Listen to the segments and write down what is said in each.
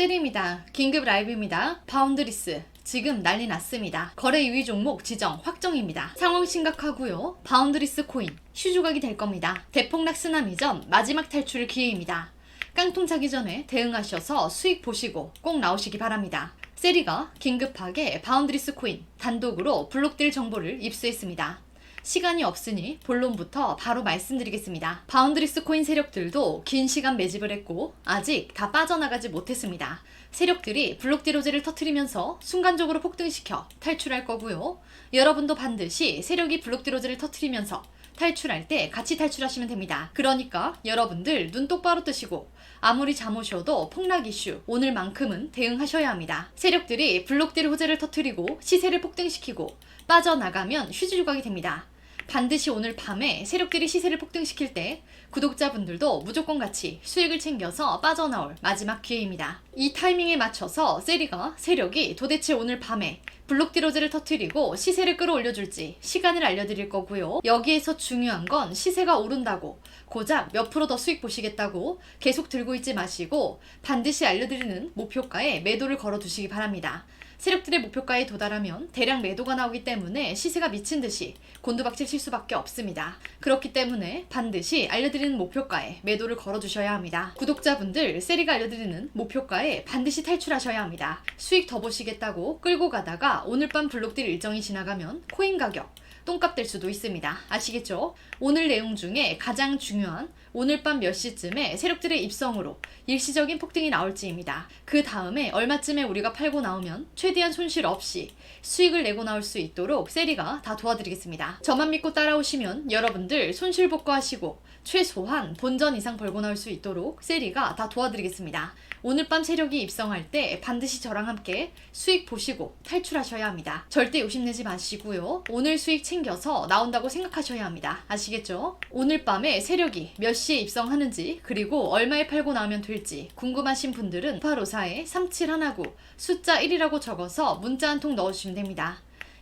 세리입니다. 긴급 라이브입니다. 바운드리스. 지금 난리 났습니다. 거래 2위 종목 지정 확정입니다. 상황 심각하고요. 바운드리스 코인 휴조각이 될 겁니다. 대폭락 쓰나미 전 마지막 탈출 기회입니다. 깡통 차기 전에 대응하셔서 수익 보시고 꼭 나오시기 바랍니다. 세리가 긴급하게 바운드리스 코인 단독으로 블록딜 정보를 입수했습니다. 시간이 없으니 본론부터 바로 말씀드리겠습니다. 바운드리스 코인 세력들도 긴 시간 매집을 했고 아직 다 빠져나가지 못했습니다. 세력들이 블록디로제를 터트리면서 순간적으로 폭등시켜 탈출할 거고요. 여러분도 반드시 세력이 블록디로제를 터트리면서 탈출할 때 같이 탈출하시면 됩니다. 그러니까 여러분들 눈 똑바로 뜨시고 아무리 잠 오셔도 폭락 이슈 오늘만큼은 대응하셔야 합니다. 세력들이 블록딜 호재를 터트리고 시세를 폭등시키고 빠져나가면 휴지 조각이 됩니다. 반드시 오늘 밤에 세력들이 시세를 폭등시킬 때 구독자분들도 무조건 같이 수익을 챙겨서 빠져나올 마지막 기회입니다. 이 타이밍에 맞춰서 세리가 세력이 도대체 오늘 밤에 블록 디로즈를 터트리고 시세를 끌어올려줄지 시간을 알려드릴 거고요. 여기에서 중요한 건 시세가 오른다고 고작 몇 프로 더 수익 보시겠다고 계속 들고 있지 마시고 반드시 알려드리는 목표가에 매도를 걸어두시기 바랍니다. 세력들의 목표가에 도달하면 대량 매도가 나오기 때문에 시세가 미친 듯이 곤두박질 칠 수밖에 없습니다. 그렇기 때문에 반드시 알려드리는 목표가에 매도를 걸어주셔야 합니다. 구독자분들 세리가 알려드리는 목표가에 반드시 탈출하셔야 합니다. 수익 더 보시겠다고 끌고 가다가 오늘 밤 블록딜 일정이 지나가면 코인 가격 똥값 될 수도 있습니다. 아시겠죠? 오늘 내용 중에 가장 중요한 오늘 밤 몇 시쯤에 세력들의 입성으로 일시적인 폭등이 나올지입니다. 그 다음에 얼마쯤에 우리가 팔고 나오면 최 대한 손실 없이 수익을 내고 나올 수 있도록 세리가 다 도와드리겠습니다. 저만 믿고 따라오시면 여러분들 손실 복구하시고 최소한 본전 이상 벌고 나올 수 있도록 세리가 다 도와드리겠습니다. 오늘 밤 세력이 입성할 때 반드시 저랑 함께 수익 보시고 탈출하셔야 합니다. 절대 욕심내지 마시고요. 오늘 수익 챙겨서 나온다고 생각하셔야 합니다. 아시겠죠? 오늘 밤에 세력이 몇 시에 입성하는지 그리고 얼마에 팔고 나오면 될지 궁금하신 분들은 854에 3719 숫자 1이라고 적어서 문자 한 통 넣어주시면 됩니다.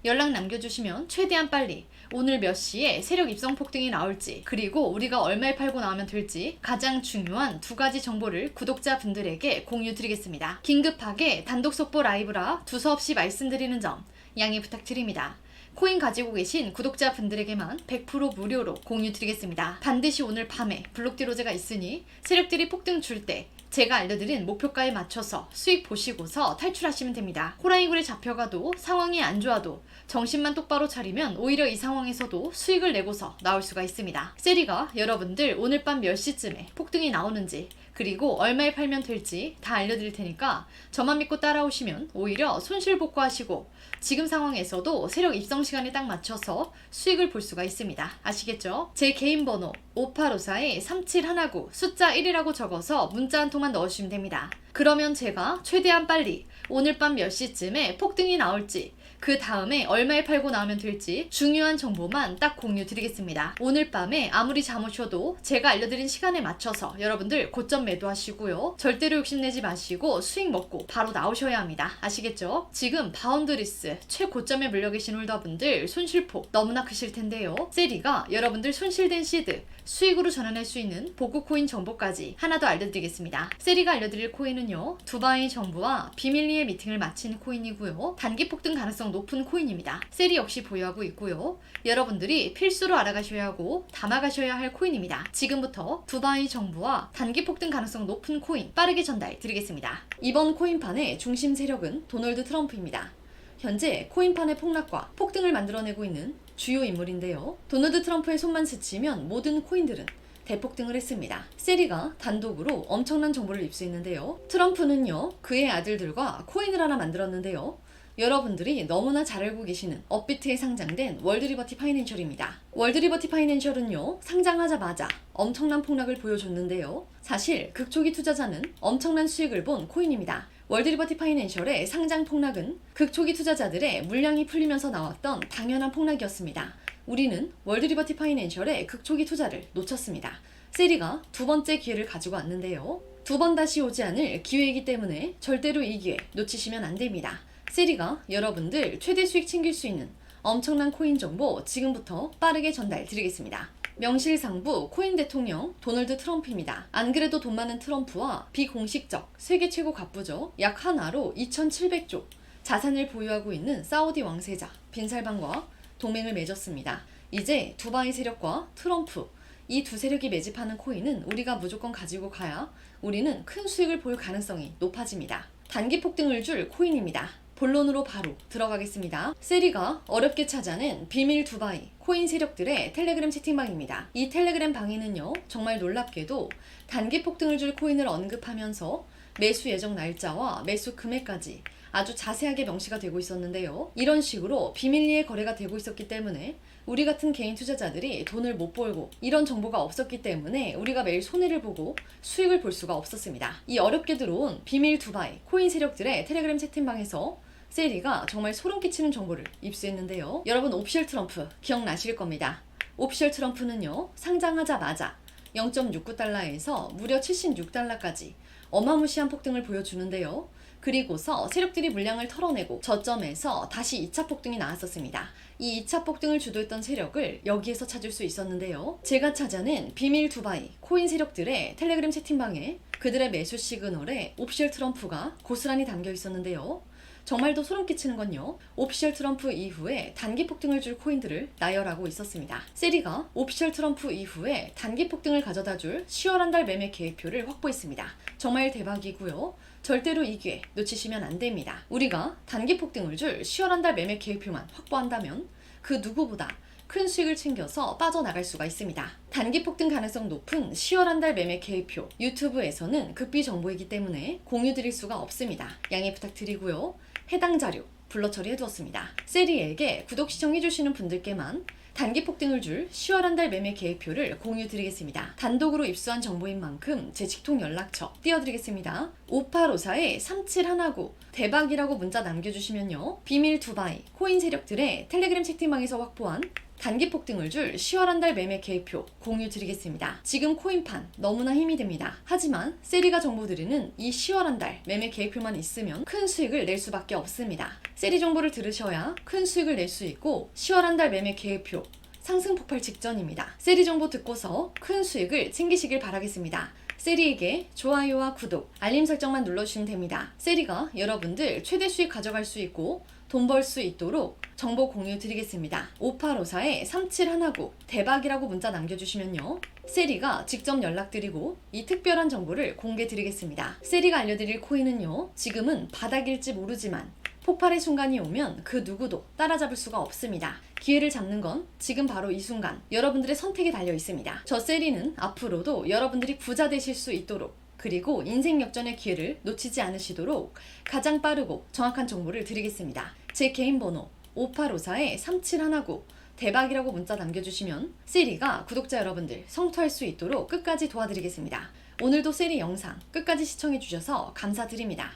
연락 남겨주시면 최대한 빨리 오늘 몇 시에 세력 입성 폭등이 나올지 그리고 우리가 얼마에 팔고 나오면 될지 가장 중요한 두 가지 정보를 구독자분들에게 공유 드리겠습니다. 긴급하게 단독 속보 라이브라 두서없이 말씀드리는 점 양해 부탁드립니다. 코인 가지고 계신 구독자분들에게만 100% 무료로 공유 드리겠습니다. 반드시 오늘 밤에 블록디로제가 있으니 세력들이 폭등 줄 때 제가 알려드린 목표가에 맞춰서 수익 보시고서 탈출하시면 됩니다. 호랑이굴에 잡혀가도 상황이 안 좋아도 정신만 똑바로 차리면 오히려 이 상황에서도 수익을 내고서 나올 수가 있습니다. 세리가 여러분들 오늘 밤몇 시쯤에 폭등이 나오는지 그리고 얼마에 팔면 될지 다 알려드릴 테니까 저만 믿고 따라오시면 오히려 손실 복구하시고 지금 상황에서도 세력 입성 시간에 딱 맞춰서 수익을 볼 수가 있습니다. 아시겠죠? 제 개인 번호 5854에 3719 숫자 1이라고 적어서 문자 한 통만 넣어주시면 됩니다. 그러면 제가 최대한 빨리 오늘 밤몇 시쯤에 폭등이 나올지 그 다음에 얼마에 팔고 나오면 될지 중요한 정보만 딱 공유 드리겠습니다. 오늘 밤에 아무리 잠 오셔도 제가 알려드린 시간에 맞춰서 여러분들 고점 매도하시고요. 절대로 욕심내지 마시고 수익 먹고 바로 나오셔야 합니다. 아시겠죠? 지금 바운드리스 최고점에 물려 계신 홀더분들 손실폭 너무나 크실 텐데요. 세리가 여러분들 손실된 시드 수익으로 전환할 수 있는 보고 코인 정보까지 하나 더 알려드리겠습니다. 세리가 알려드릴 코인은요. 두바이 정부와 비밀리에 미팅을 마친 코인이고요. 단기 폭등 가능성 높은 코인입니다. 세리 역시 보유하고 있고요. 여러분들이 필수로 알아가셔야 하고 담아가셔야 할 코인입니다. 지금부터 두바이 정부와 단기 폭등 가능성 높은 코인 빠르게 전달 드리겠습니다. 이번 코인판의 중심 세력은 도널드 트럼프입니다. 현재 코인판의 폭락과 폭등을 만들어내고 있는 주요 인물인데요. 도널드 트럼프의 손만 스치면 모든 코인들은 대폭등을 했습니다. 세리가 단독으로 엄청난 정보를 입수했는데요. 트럼프는요, 그의 아들들과 코인을 하나 만들었는데요. 여러분들이 너무나 잘 알고 계시는 업비트에 상장된 월드리버티 파이낸셜입니다. 월드리버티 파이낸셜은요, 상장하자마자 엄청난 폭락을 보여줬는데요. 사실 극초기 투자자는 엄청난 수익을 본 코인입니다. 월드리버티 파이낸셜의 상장 폭락은 극초기 투자자들의 물량이 풀리면서 나왔던 당연한 폭락이었습니다. 우리는 월드리버티 파이낸셜의 극초기 투자를 놓쳤습니다. 세리가 두 번째 기회를 가지고 왔는데요. 두 번 다시 오지 않을 기회이기 때문에 절대로 이 기회 놓치시면 안 됩니다. 세리가 여러분들 최대 수익 챙길 수 있는 엄청난 코인 정보 지금부터 빠르게 전달 드리겠습니다. 명실상부 코인 대통령 도널드 트럼프입니다. 안 그래도 돈 많은 트럼프와 비공식적 세계 최고 갑부죠. 약 하나로 2,700조 자산을 보유하고 있는 사우디 왕세자 빈살반과 동맹을 맺었습니다. 이제 두바이 세력과 트럼프 이 두 세력이 매집하는 코인은 우리가 무조건 가지고 가야 우리는 큰 수익을 볼 가능성이 높아집니다. 단기 폭등을 줄 코인입니다. 본론으로 바로 들어가겠습니다. 세리가 어렵게 찾아낸 비밀 두바이 코인 세력들의 텔레그램 채팅방입니다. 이 텔레그램 방에는요, 정말 놀랍게도 단기 폭등을 줄 코인을 언급하면서 매수 예정 날짜와 매수 금액까지 아주 자세하게 명시가 되고 있었는데요. 이런 식으로 비밀리에 거래가 되고 있었기 때문에 우리 같은 개인 투자자들이 돈을 못 벌고 이런 정보가 없었기 때문에 우리가 매일 손해를 보고 수익을 볼 수가 없었습니다. 이 어렵게 들어온 비밀 두바이 코인 세력들의 텔레그램 채팅방에서 세리가 정말 소름 끼치는 정보를 입수했는데요. 여러분 옵셜 트럼프 기억나실 겁니다. 옵셜 트럼프는요 상장하자마자 0.69달러에서 무려 76달러까지 어마무시한 폭등을 보여주는데요. 그리고서 세력들이 물량을 털어내고 저점에서 다시 2차 폭등이 나왔었습니다. 이 2차 폭등을 주도했던 세력을 여기에서 찾을 수 있었는데요. 제가 찾아낸 비밀 두바이 코인 세력들의 텔레그램 채팅방에 그들의 매수 시그널에 옵셜 트럼프가 고스란히 담겨 있었는데요. 정말 더 소름 끼치는 건요. 옵셜 트럼프 이후에 단기 폭등을 줄 코인들을 나열하고 있었습니다. 세리가 옵셜 트럼프 이후에 단기 폭등을 가져다 줄 10월 한 달 매매 계획표를 확보했습니다. 정말 대박이고요. 절대로 이 기회 놓치시면 안 됩니다. 우리가 단기 폭등을 줄 10월 한 달 매매 계획표만 확보한다면 그 누구보다 큰 수익을 챙겨서 빠져나갈 수가 있습니다. 단기 폭등 가능성 높은 10월 한 달 매매 계획표 유튜브에서는 극비 정보이기 때문에 공유 드릴 수가 없습니다. 양해 부탁드리고요. 해당 자료 불러 처리해두었습니다. 세리에게 구독 시청해주시는 분들께만 단기 폭등을 줄 10월 한 달 매매 계획표를 공유 드리겠습니다. 단독으로 입수한 정보인 만큼 제 직통 연락처 띄워드리겠습니다. 5854에 3719 대박이라고 문자 남겨주시면요. 비밀 두바이 코인 세력들의 텔레그램 채팅방에서 확보한 단기 폭등을 줄 10월 한 달 매매 계획표 공유 드리겠습니다. 지금 코인판 너무나 힘이 됩니다. 하지만 세리가 정보 드리는 이 10월 한 달 매매 계획표만 있으면 큰 수익을 낼 수밖에 없습니다. 세리 정보를 들으셔야 큰 수익을 낼 수 있고 10월 한 달 매매 계획표 상승 폭발 직전입니다. 세리 정보 듣고서 큰 수익을 챙기시길 바라겠습니다. 세리에게 좋아요와 구독, 알림 설정만 눌러주시면 됩니다. 세리가 여러분들 최대 수익 가져갈 수 있고 돈 벌 수 있도록 정보 공유 드리겠습니다. 5854에 3719 대박이라고 문자 남겨주시면요. 세리가 직접 연락드리고 이 특별한 정보를 공개 드리겠습니다. 세리가 알려드릴 코인은요. 지금은 바닥일지 모르지만 폭발의 순간이 오면 그 누구도 따라잡을 수가 없습니다. 기회를 잡는 건 지금 바로 이 순간 여러분들의 선택에 달려 있습니다. 저 세리는 앞으로도 여러분들이 부자 되실 수 있도록 그리고 인생 역전의 기회를 놓치지 않으시도록 가장 빠르고 정확한 정보를 드리겠습니다. 제 개인 번호 5854에 3719 대박이라고 문자 남겨주시면 세리가 구독자 여러분들 성투할 수 있도록 끝까지 도와드리겠습니다. 오늘도 세리 영상 끝까지 시청해주셔서 감사드립니다.